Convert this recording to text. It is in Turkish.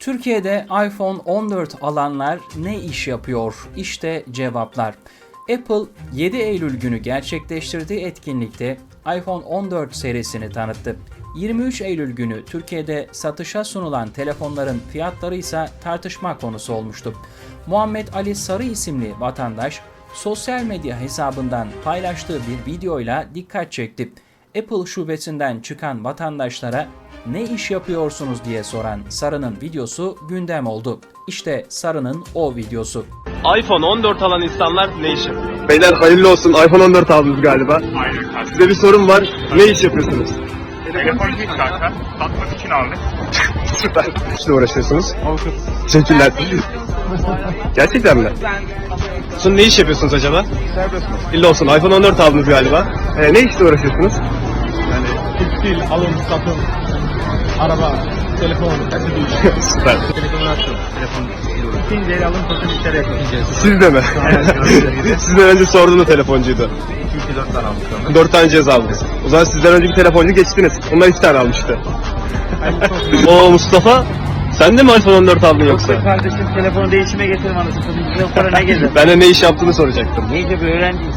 Türkiye'de iPhone 14 alanlar ne iş yapıyor? İşte cevaplar. Apple 7 Eylül günü gerçekleştirdiği etkinlikte iPhone 14 serisini tanıttı. 23 Eylül günü Türkiye'de satışa sunulan telefonların fiyatları ise tartışma konusu olmuştu. Muhammed Ali Sarı isimli vatandaş sosyal medya hesabından paylaştığı bir videoyla dikkat çekti. Apple şubesinden çıkan vatandaşlara ne iş yapıyorsunuz diye soran Sarı'nın videosu gündem oldu. İşte Sarı'nın o videosu. iPhone 14 alan insanlar ne iş yapıyor? Beyler hayırlı olsun. iPhone 14 aldınız galiba. Aynen. Size bir sorum var. Ne iş yapıyorsunuz? Telefon değil kanka. Satmak için aldık. Süper. İşle uğraşıyorsunuz. Teşekkürler. Gerçekten mi? Sun ne iş yapıyorsunuz acaba? Hayırlı olsun. iPhone 14 aldınız galiba. Ee, ne işle uğraşıyorsunuz? Yani tekstil, alım, satım, araba, telefon, hepsi değişiyor. Süper. Telefonu açtım. Telefon İkinci el alım satım işleri yapıyoruz. Siz de mi? Sizden önce sorduğunuz telefoncuydu. 2-4 tane aldık sonra. 4 tane cihaz aldınız. O zaman sizden önce bir telefoncu geçtiniz. Onlar 2 tane almıştı. Oo Mustafa. Sen de mi iPhone 14 aldın yoksa? Kardeşim telefonu değişime getirme anasını satayım. Bize o para ne gelir? Ben de ne iş yaptığını soracaktım. Neyse bir öğrenciyiz.